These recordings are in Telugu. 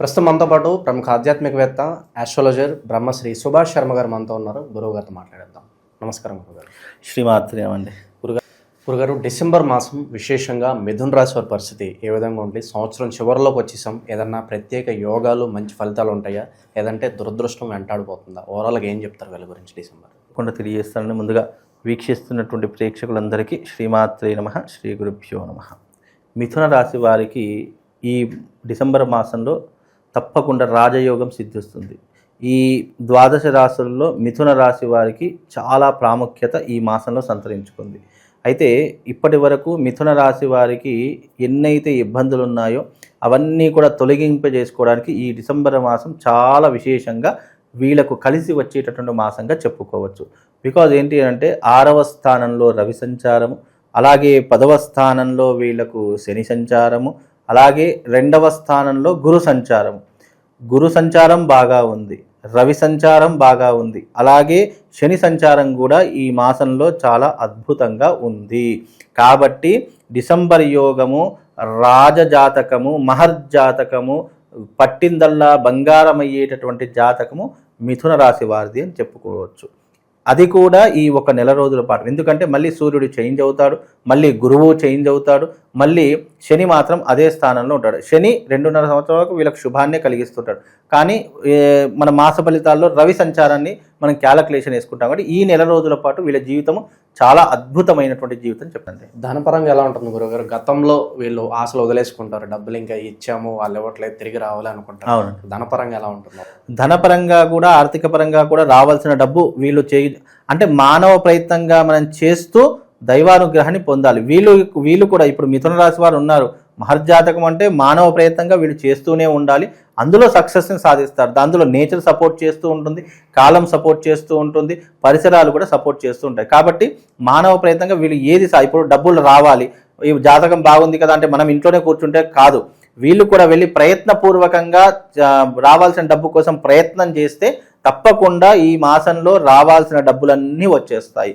ప్రస్తుతం మనతో పాటు ప్రముఖ ఆధ్యాత్మికవేత్త ఆస్ట్రాలజర్ బ్రహ్మశ్రీ సుభాష్ శర్మ గారు మనతో ఉన్నారు. గురువు గారితో మాట్లాడేద్దాం. నమస్కారం గురుగారు శ్రీమాత్రేమండి గురుగారు గురుగారు డిసెంబర్ మాసం విశేషంగా మిథున్ రాశి వారి పరిస్థితి ఏ విధంగా ఉంటుంది సంవత్సరం చివరిలోకి వచ్చేసాం. ఏదన్నా ప్రత్యేక యోగాలు మంచి ఫలితాలు ఉంటాయా? లేదంటే దురదృష్టం వెంటాడిపోతుందా ఓవరాల్గా ఏం చెప్తారు వీళ్ళ గురించి డిసెంబర్? కొండ తెలియజేస్తానని ముందుగా వీక్షిస్తున్నటువంటి ప్రేక్షకులందరికీ శ్రీమాత్రే నమ శ్రీ గురుభ్యో నమ. మిథున రాశి వారికి ఈ డిసెంబర్ మాసంలో తప్పకుండా రాజయోగం సిద్ధిస్తుంది. ఈ ద్వాదశ రాశుల్లో మిథున రాశి వారికి చాలా ప్రాముఖ్యత ఈ మాసంలో సంతరించుకుంది. అయితే ఇప్పటి వరకు మిథున రాశి వారికి ఎన్నైతే ఇబ్బందులు ఉన్నాయో అవన్నీ కూడా తొలగింపజేసుకోవడానికి ఈ డిసెంబర్ మాసం చాలా విశేషంగా వీళ్ళకు కలిసి వచ్చేటటువంటి మాసంగా చెప్పుకోవచ్చు. బికాజ్ ఏంటి అంటే ఆరవ స్థానంలో రవి సంచారము అలాగే పదవ స్థానంలో వీళ్ళకు శని సంచారము అలాగే రెండవ స్థానంలో గురు సంచారం. గురు సంచారం బాగా ఉంది. రవి సంచారం బాగా ఉంది. అలాగే శని సంచారం కూడా ఈ మాసంలో చాలా అద్భుతంగా ఉంది. కాబట్టి డిసెంబర్ యోగము రాజజాతకము మహర్జాతకము పట్టిందల్లా బంగారం అయ్యేటటువంటి జాతకము మిథున రాశి వారిది అని చెప్పుకోవచ్చు. అది కూడా ఈ ఒక నెల రోజుల పాటు. ఎందుకంటే మళ్ళీ సూర్యుడు చేంజ్ అవుతాడు మళ్ళీ గురువు చేంజ్ అవుతాడు మళ్ళీ శని మాత్రం అదే స్థానంలో ఉంటాడు. శని రెండున్నర సంవత్సరాల వరకు వీళ్ళకి శుభాన్నే కలిగిస్తుంటాడు. కానీ మన మాస ఫలితాల్లో రవి సంచారాన్ని మనం క్యాలకులేషన్ వేసుకుంటాం కాబట్టి ఈ నెల రోజుల పాటు వీళ్ళ జీవితము చాలా అద్భుతమైనటువంటి జీవితం చెప్పండి ధనపరంగా ఎలా ఉంటుంది గురుగారు? గతంలో వీళ్ళు ఆశలు వదిలేసుకుంటారు. డబ్బులు ఇంకా ఇచ్చాము వాళ్ళు ఇవ్వట్లేదు తిరిగి రావాలి అనుకుంటారు. అవును. ధనపరంగా ఎలా ఉంటుంది? ధనపరంగా కూడా ఆర్థిక పరంగా కూడా రావాల్సిన డబ్బు వీళ్ళు చేయి అంటే మానవ ప్రయత్నంగా మనం చేస్తూ దైవానుగ్రహాన్ని పొందాలి. వీళ్ళు వీళ్ళు కూడా ఇప్పుడు మిథున రాశి వారు ఉన్నారు. మహర్జాతకం అంటే మానవ ప్రయత్నంగా వీళ్ళు చేస్తూనే ఉండాలి. అందులో సక్సెస్ని సాధిస్తారు. అందులో నేచర్ సపోర్ట్ చేస్తూ ఉంటుంది. కాలం సపోర్ట్ చేస్తూ ఉంటుంది. పరిసరాలు కూడా సపోర్ట్ చేస్తూ ఉంటాయి. కాబట్టి మానవ ప్రయత్నంగా వీళ్ళు ఏది సా ఇప్పుడు డబ్బులు రావాలి. ఈ జాతకం బాగుంది కదా అంటే మనం ఇంట్లోనే కూర్చుంటే కాదు. వీళ్ళు కూడా వెళ్ళి ప్రయత్నపూర్వకంగా రావాల్సిన డబ్బు కోసం ప్రయత్నం చేస్తే తప్పకుండా ఈ మాసంలో రావాల్సిన డబ్బులన్నీ వచ్చేస్తాయి.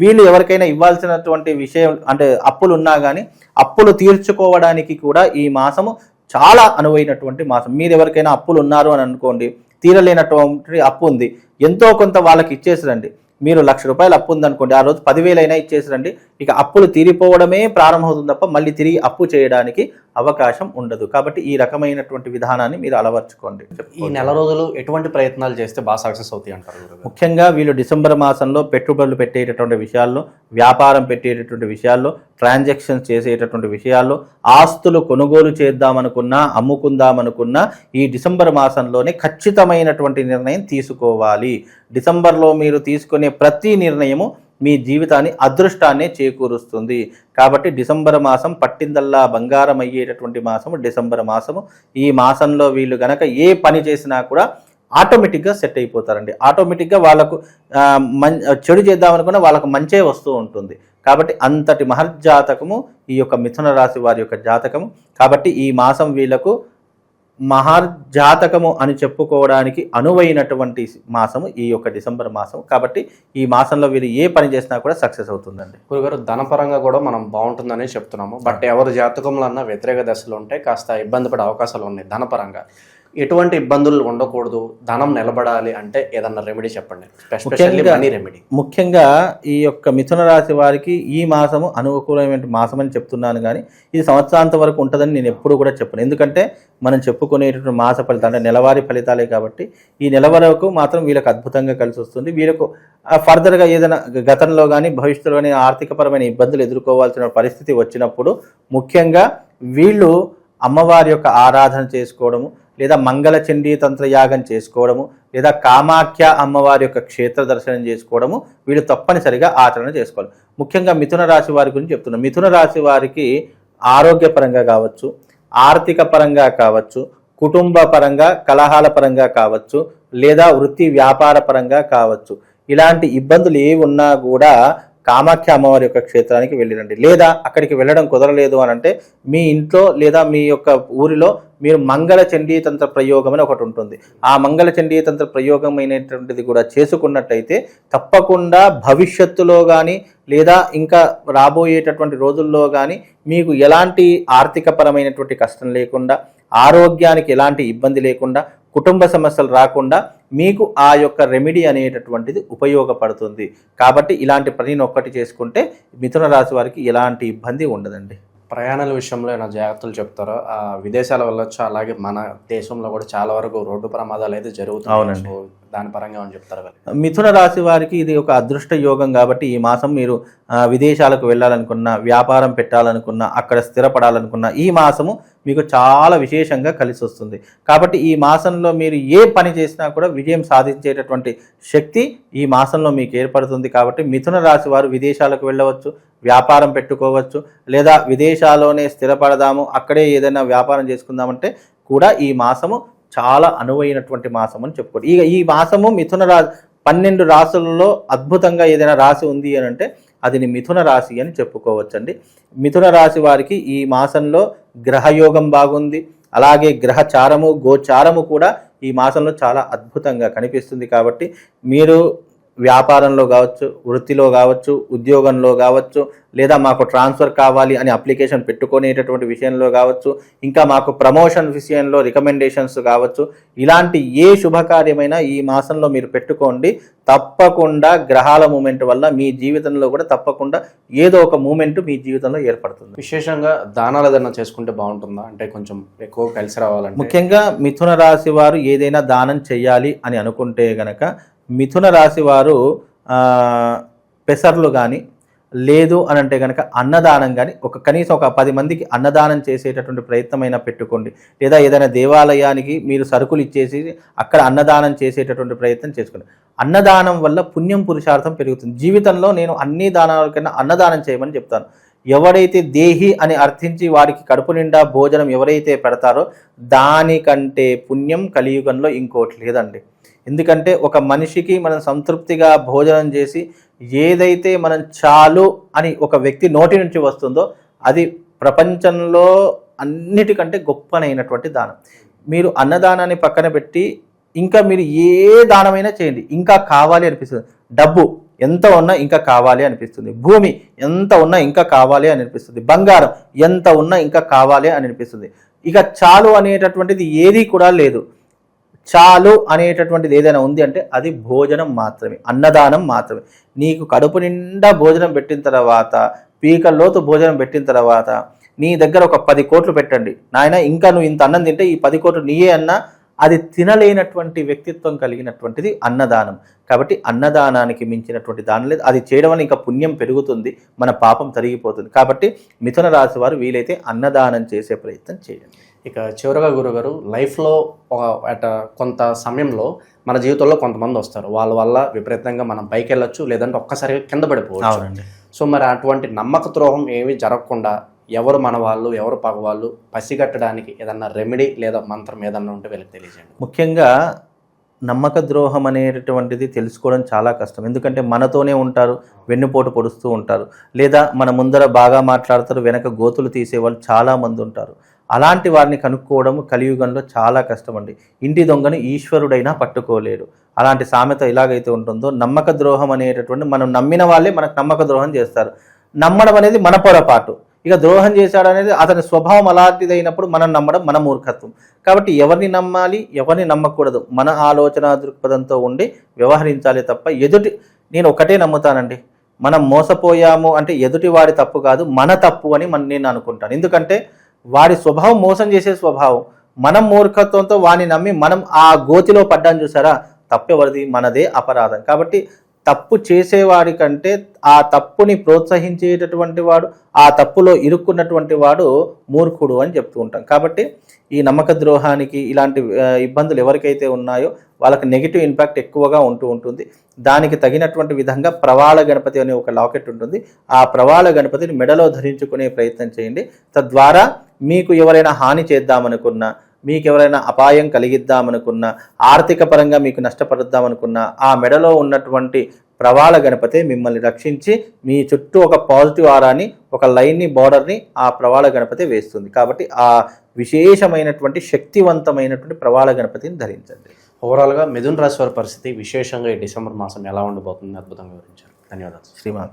వీళ్ళు ఎవరికైనా ఇవ్వాల్సినటువంటి విషయం అంటే అప్పులు ఉన్నా కానీ అప్పులు తీర్చుకోవడానికి కూడా ఈ మాసము చాలా అనువైనటువంటి మాసం. మీరు ఎవరికైనా అప్పులు ఉన్నారు అని అనుకోండి తీరలేనటువంటి అప్పు ఉంది. ఎంతో కొంత వాళ్ళకి ఇచ్చేసిరండి. మీరు లక్ష రూపాయలు అప్పు ఉందనుకోండి ఆ రోజు పదివేలైనా ఇచ్చేసిరండి. ఇక అప్పులు తీరిపోవడమే ప్రారంభమవుతుంది తప్ప మళ్ళీ తిరిగి అప్పు చేయడానికి అవకాశం ఉండదు. కాబట్టి ఈ రకమైనటువంటి విధానాన్ని మీరు అలవర్చుకోండి. ఈ నెల రోజులు ఎటువంటి ప్రయత్నాలు చేస్తే బాగా సక్సెస్ అవుతాయి అంటారు ముఖ్యంగా వీళ్ళు డిసెంబర్ మాసంలో పెట్టుబడులు పెట్టేటటువంటి విషయాల్లో వ్యాపారం పెట్టేటటువంటి విషయాల్లో ట్రాన్సాక్షన్స్ చేసేటటువంటి విషయాల్లో ఆస్తులు కొనుగోలు చేద్దామనుకున్నా అమ్ముకుందామనుకున్నా ఈ డిసెంబర్ మాసంలోనే ఖచ్చితమైనటువంటి నిర్ణయం తీసుకోవాలి. డిసెంబర్లో మీరు తీసుకునే ప్రతి నిర్ణయము మీ జీవితాన్ని అదృష్టాన్ని చేకూరుస్తుంది. కాబట్టి డిసెంబర్ మాసం పట్టిందల్లా బంగారం అయ్యేటటువంటి మాసము డిసెంబర్ మాసము. ఈ మాసంలో వీళ్ళు గనక ఏ పని చేసినా కూడా ఆటోమేటిక్గా సెట్ అయిపోతారండి. ఆటోమేటిక్గా వాళ్ళకు మం చెడు చేద్దామనుకున్న వాళ్ళకు మంచే వస్తూ ఉంటుంది. కాబట్టి అంతటి మహర్జాతకము ఈ యొక్క మిథున రాశి వారి యొక్క జాతకము. కాబట్టి ఈ మాసం వీళ్ళకు మహర్జాతకము అని చెప్పుకోవడానికి అనువైనటువంటి మాసము ఈ యొక్క డిసెంబర్ మాసం కాబట్టి ఈ మాసంలో వీళ్ళు ఏ పని చేసినా కూడా సక్సెస్ అవుతుందండి. గురుగారు ధనపరంగా కూడా మనం బాగుంటుందని చెప్తున్నాము. బట్ ఎవరి జాతకంలో అన్న వ్యతిరేక దశలు ఉంటే కాస్త ఇబ్బంది పడే అవకాశాలు ఉన్నాయి ధనపరంగా. ఎటువంటి ఇబ్బందులు ఉండకూడదు ధనం నిలబడాలి అంటే ఏదన్నా రెమెడీ చెప్పండి. రెమెడీ ముఖ్యంగా ఈ యొక్క మిథున రాశి వారికి ఈ మాసము అనుకూలమైన మాసం అని చెప్తున్నాను కానీ ఇది సంవత్సరాంత వరకు ఉంటుందని నేను ఎప్పుడు కూడా చెప్పను. ఎందుకంటే మనం చెప్పుకునేటటువంటి మాస ఫలితాలు అంటే నెలవారీ ఫలితాలే కాబట్టి ఈ నెల వరకు మాత్రం వీళ్ళకి అద్భుతంగా కలిసి వస్తుంది. వీళ్ళకు ఫర్దర్గా ఏదైనా గతంలో కానీ భవిష్యత్తులో కానీ ఆర్థికపరమైన ఇబ్బందులు ఎదుర్కోవాల్సిన పరిస్థితి వచ్చినప్పుడు ముఖ్యంగా వీళ్ళు అమ్మవారి యొక్క ఆరాధన చేసుకోవడము లేదా మంగళ చండీ తంత్ర యాగం చేసుకోవడము లేదా కామాఖ్య అమ్మవారి యొక్క క్షేత్ర దర్శనం చేసుకోవడము వీళ్ళు తప్పనిసరిగా ఆచరణ చేసుకోవాలి. ముఖ్యంగా మిథున రాశి వారి గురించి చెప్తున్నాం. మిథున రాశి వారికి ఆరోగ్యపరంగా కావచ్చు ఆర్థిక పరంగా కావచ్చు కుటుంబ పరంగా కలహాల పరంగా కావచ్చు లేదా వృత్తి వ్యాపార పరంగా కావచ్చు. ఇలాంటి ఇబ్బందులు ఏ ఉన్నా కూడా కామాఖ్య అమ్మవారి యొక్క క్షేత్రానికి వెళ్ళిరండి. లేదా అక్కడికి వెళ్ళడం కుదరలేదు అని అంటే మీ ఇంట్లో లేదా మీ యొక్క ఊరిలో మీరు మంగళ చండీ తంత్ర ప్రయోగం అని ఒకటి ఉంటుంది. ఆ మంగళ చండీ తంత్ర ప్రయోగం అయినటువంటిది కూడా చేసుకున్నట్టయితే తప్పకుండా భవిష్యత్తులో కానీ లేదా ఇంకా రాబోయేటటువంటి రోజుల్లో కానీ మీకు ఎలాంటి ఆర్థికపరమైనటువంటి కష్టం లేకుండా ఆరోగ్యానికి ఎలాంటి ఇబ్బంది లేకుండా కుటుంబ సమస్యలు రాకుండా మీకు ఆ యొక్క రెమెడీ అనేటటువంటిది ఉపయోగపడుతుంది. కాబట్టి ఇలాంటి పనిని ఒక్కటి చేసుకుంటే మిథున రాశి వారికి ఎలాంటి ఇబ్బంది ఉండదండి. ప్రయాణాల విషయంలో ఏమైనా జాగ్రత్తలు చెప్తారో? విదేశాల వెళ్ళొచ్చు అలాగే మన దేశంలో కూడా చాలా వరకు రోడ్డు ప్రమాదాలు అయితే జరుగుతున్నాయి. దాని పరంగా చెప్తారు మిథున రాశి వారికి ఇది ఒక అదృష్ట యోగం కాబట్టి ఈ మాసం మీరు విదేశాలకు వెళ్ళాలనుకున్నా వ్యాపారం పెట్టాలనుకున్నా అక్కడ స్థిరపడాలనుకున్నా ఈ మాసము మీకు చాలా విశేషంగా కలిసి వస్తుంది. కాబట్టి ఈ మాసంలో మీరు ఏ పని చేసినా కూడా విజయం సాధించేటటువంటి శక్తి ఈ మాసంలో మీకు ఏర్పడుతుంది కాబట్టి మిథున రాశి వారు విదేశాలకు వెళ్ళవచ్చు వ్యాపారం పెట్టుకోవచ్చు లేదా విదేశాల్లోనే స్థిరపడదాము అక్కడే ఏదైనా వ్యాపారం చేసుకుందామంటే కూడా ఈ మాసము చాలా అనువైనటువంటి మాసం అని చెప్పుకోండి ఇక ఈ మాసము మిథున రా పన్నెండు రాసులలో అద్భుతంగా ఏదైనా రాశి ఉంది అని అంటే అది మిథున రాశి అని చెప్పుకోవచ్చండి. మిథున రాశి వారికి ఈ మాసంలో గ్రహయోగం బాగుంది. అలాగే గ్రహచారము గోచారము కూడా ఈ మాసంలో చాలా అద్భుతంగా కనిపిస్తుంది కాబట్టి మీరు వ్యాపారంలో కావచ్చు వృత్తిలో కావచ్చు ఉద్యోగంలో కావచ్చు లేదా మాకు ట్రాన్స్ఫర్ కావాలి అని అప్లికేషన్ పెట్టుకునేటటువంటి విషయంలో కావచ్చు ఇంకా మాకు ప్రమోషన్ విషయంలో రికమెండేషన్స్ కావచ్చు ఇలాంటి ఏ శుభకార్యమైనా ఈ మాసంలో మీరు పెట్టుకోండి. తప్పకుండా గ్రహాల మూమెంట్ వల్ల మీ జీవితంలో కూడా తప్పకుండా ఏదో ఒక మూమెంట్ మీ జీవితంలో ఏర్పడుతుంది. విశేషంగా దానాలు ఏదైనా చేసుకుంటే బాగుంటుందా? అంటే కొంచెం ఎక్కువ కలిసి రావాలంటే? ముఖ్యంగా మిథున రాశి వారు ఏదైనా దానం చేయాలి అని అనుకుంటే గనక మిథున రాశి వారు పెసర్లు కానీ లేదు అని అంటే కనుక అన్నదానం కానీ ఒక కనీసం ఒక పది మందికి అన్నదానం చేసేటటువంటి ప్రయత్నమైనా పెట్టుకోండి. లేదా ఏదైనా దేవాలయానికి మీరు సరుకులు ఇచ్చేసి అక్కడ అన్నదానం చేసేటటువంటి ప్రయత్నం చేసుకోండి. అన్నదానం వల్ల పుణ్యం పురుషార్థం పెరుగుతుంది. జీవితంలో నేను అన్ని దానాల కన్నా అన్నదానం చేయమని చెప్తాను. ఎవరైతే దేహి అని అర్థించి వారికి కడుపు నిండా భోజనం ఎవరైతే పెడతారో దానికంటే పుణ్యం కలియుగంలో ఇంకోటి లేదండి. ఎందుకంటే ఒక మనిషికి మనం సంతృప్తిగా భోజనం చేసి ఏదైతే మనం చాలు అని ఒక వ్యక్తి నోటి నుంచి వస్తుందో అది ప్రపంచంలో అన్నిటికంటే గొప్పనైనటువంటి దానం. మీరు అన్నదానాన్ని పక్కన పెట్టి ఇంకా మీరు ఏ దానమైనా చేయండి. ఇంకా కావాలి అనిపిస్తుంది. డబ్బు ఎంత ఉన్నా ఇంకా కావాలి అనిపిస్తుంది. భూమి ఎంత ఉన్నా ఇంకా కావాలి అని అనిపిస్తుంది. బంగారం ఎంత ఉన్నా ఇంకా కావాలి అని అనిపిస్తుంది. ఇక చాలు అనేటటువంటిది ఏది కూడా లేదు. చాలు అనేటటువంటిది ఏదైనా ఉంది అంటే అది భోజనం మాత్రమే అన్నదానం మాత్రమే. నీకు కడుపు నిండా భోజనం పెట్టిన తర్వాత పీకల్లోతు భోజనం పెట్టిన తర్వాత నీ దగ్గర ఒక పది కోట్లు పెట్టండి. నాయన ఇంకా నువ్వు ఇంత అన్నం తింటే ఈ పది కోట్లు నీయే అన్నా అది తినలేనటువంటి వ్యక్తిత్వం కలిగినటువంటిది అన్నదానం. కాబట్టి అన్నదానానికి మించినటువంటి దానం లేదు. అది చేయడం వల్ల ఇంకా పుణ్యం పెరుగుతుంది మన పాపం తరిగిపోతుంది. కాబట్టి మిథున రాశి వారు వీలైతే అన్నదానం చేసే ప్రయత్నం చేయండి. ఇక చివరగా గురుగారు లైఫ్లో ఒక అట కొంత సమయంలో మన జీవితంలో కొంతమంది వస్తారు. వాళ్ళ వల్ల విపరీతంగా మనం పైకి వెళ్ళొచ్చు లేదంటే ఒక్కసారిగా కింద పడిపోవచ్చు. సో మరి అటువంటి నమ్మక ద్రోహం ఏమీ జరగకుండా ఎవరు మన వాళ్ళు ఎవరు పగవాళ్ళు పసిగట్టడానికి ఏదన్నా రెమెడీ లేదా మంత్రం ఏదన్నా ఉంటే వీళ్ళకి తెలియజేయండి. ముఖ్యంగా నమ్మక ద్రోహం అనేటటువంటిది తెలుసుకోవడం చాలా కష్టం. ఎందుకంటే మనతోనే ఉంటారు వెన్నుపోటు పొడుస్తూ ఉంటారు. లేదా మన ముందర బాగా మాట్లాడతారు వెనక గోతులు తీసేవాళ్ళు చాలామంది ఉంటారు. అలాంటి వారిని కనుక్కోవడం కలియుగంలో చాలా కష్టమండి. ఇంటి దొంగను ఈశ్వరుడైనా పట్టుకోలేడు. అలాంటి సామెత ఎలాగైతే ఉంటుందో నమ్మక ద్రోహం అనేటటువంటి మనం నమ్మిన వాళ్ళే మనకు నమ్మక ద్రోహం చేస్తారు. నమ్మడం అనేది మన పొరపాటు. ఇక ద్రోహం చేశాడు అనేది అతని స్వభావం అలాంటిదైనప్పుడు మనం నమ్మడం మన మూర్ఖత్వం. కాబట్టి ఎవరిని నమ్మాలి ఎవరిని నమ్మకూడదు. మన ఆలోచన దృక్పథంతో ఉండి వ్యవహరించాలి తప్ప ఎదుటి నేను ఒకటే నమ్ముతానండి. మనం మోసపోయాము అంటే ఎదుటి వారి తప్పు కాదు మన తప్పు అని మన నేను అనుకుంటాను. ఎందుకంటే వాడి స్వభావం మోసం చేసే స్వభావం మనం మూర్ఖత్వంతో వాడిని నమ్మి మనం ఆ గోతిలో పడ్డాను చూసారా? తప్పెవరిది? మనదే అపరాధం. కాబట్టి తప్పు చేసేవాడి కంటే ఆ తప్పుని ప్రోత్సహించేటటువంటి వాడు ఆ తప్పులో ఇరుక్కున్నటువంటి వాడు మూర్ఖుడు అని చెప్తూ ఉంటాం. కాబట్టి ఈ నమ్మక ద్రోహానికి ఇలాంటి ఇబ్బందులు ఎవరికైతే ఉన్నాయో వాళ్ళకి నెగిటివ్ ఇంపాక్ట్ ఎక్కువగా ఉంటూ ఉంటుంది. దానికి తగినటువంటి విధంగా ప్రవాళ గణపతి అనే ఒక లాకెట్ ఉంటుంది. ఆ ప్రవాళ గణపతిని మెడలో ధరించుకునే ప్రయత్నం చేయండి. తద్వారా మీకు ఎవరైనా హాని చేద్దామనుకున్నా మీకు ఎవరైనా అపాయం కలిగిద్దామనుకున్నా ఆర్థిక పరంగా మీకు నష్టపరుద్దామనుకున్నా ఆ మెడలో ఉన్నటువంటి ప్రవాళ గణపతి మిమ్మల్ని రక్షించి మీ చుట్టూ ఒక పాజిటివ్ ఆరాని ఒక లైన్ని బార్డర్ని ఆ ప్రవాళ గణపతి వేస్తుంది. కాబట్టి ఆ విశేషమైనటువంటి శక్తివంతమైనటువంటి ప్రవాళ గణపతిని ధరించండి. ఓవరాల్గా మిథున్ రాశి వారి పరిస్థితి విశేషంగా ఈ డిసెంబర్ మాసం ఎలా ఉండబోతుంది అద్భుతంగా వివరించారు. ధన్యవాదాలు. శ్రీమాన్.